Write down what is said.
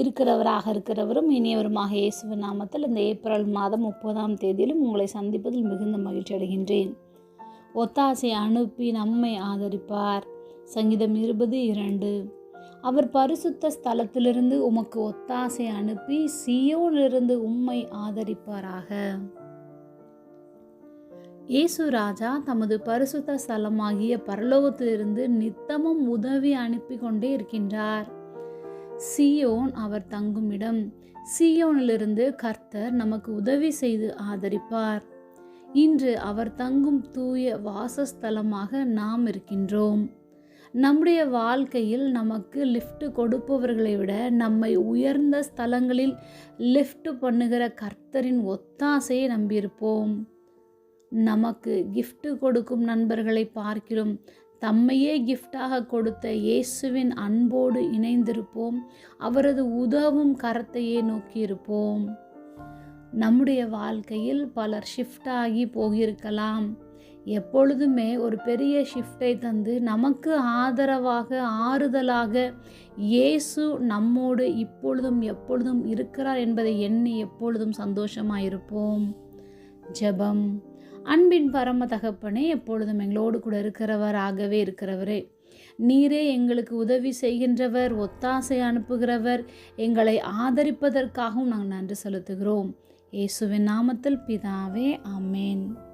இருக்கிறவராக இருக்கிறவரும் இனியவருமாக இயேசுவின் நாமத்தில் இந்த ஏப்ரல் மாதம் முப்பதாம் தேதியிலும் உங்களை சந்திப்பதில் மிகுந்த மகிழ்ச்சி அடைகின்றேன். ஒத்தாசை அனுப்பி நம்மை ஆதரிப்பார். சங்கீதம் இருபது இரண்டு. அவர் பரிசுத்த ஸ்தலத்திலிருந்து உமக்கு ஒத்தாசை அனுப்பி சியோனிலிருந்து உம்மை ஆதரிப்பாராக. இயேசு ராஜா தமது பரிசுத்த ஸ்தலமாகிய பரலோகத்திலிருந்து நித்தமும் உதவி அனுப்பி கொண்டே இருக்கின்றார். சியோன் அவர் தங்கும் இடம் சியோனிலிருந்து கர்த்தர் நமக்கு உதவி செய்து ஆதரிப்பார். இன்று அவர் தங்கும் தூய வாசஸ்தலமாக நாம் இருக்கின்றோம். நம்முடைய வாழ்க்கையில் நமக்கு லிஃப்ட் கொடுப்பவர்களை விட நம்மை உயர்ந்த ஸ்தலங்களில் லிஃப்ட் பண்ணுகிற கர்த்தரின் ஒத்தாசையை நம்பியிருப்போம். நமக்கு கிஃப்ட் கொடுக்கும் நண்பர்களை பார்க்கிறோம். தம்மையே கிஃப்டாக கொடுத்த இயேசுவின் அன்போடு இணைந்திருப்போம். அவரது உதவும் கரத்தையே நோக்கியிருப்போம். நம்முடைய வாழ்க்கையில் பலர் ஷிஃப்ட் ஆகி போகிருக்கலாம் எப்பொழுதுமே ஒரு பெரிய ஷிஃப்டை தந்து நமக்கு ஆதரவாக ஆறுதலாக இயேசு நம்மோடு இப்பொழுதும் எப்பொழுதும் இருக்கிறார் என்பதை எண்ணி எப்பொழுதும் சந்தோஷமாக இருப்போம் ஜெபம். அன்பின் பரம தகப்பனே எப்பொழுதும் எங்களோடு கூட இருக்கிறவராகவே இருக்கிறவரே. நீரே எங்களுக்கு உதவி செய்கின்றவர் ஒத்தாசை அனுப்புகிறவர். எங்களை ஆதரிப்பதற்காகவும் நாங்கள் நன்றி செலுத்துகிறோம். இயேசுவின் நாமத்தில் பிதாவே ஆமேன்.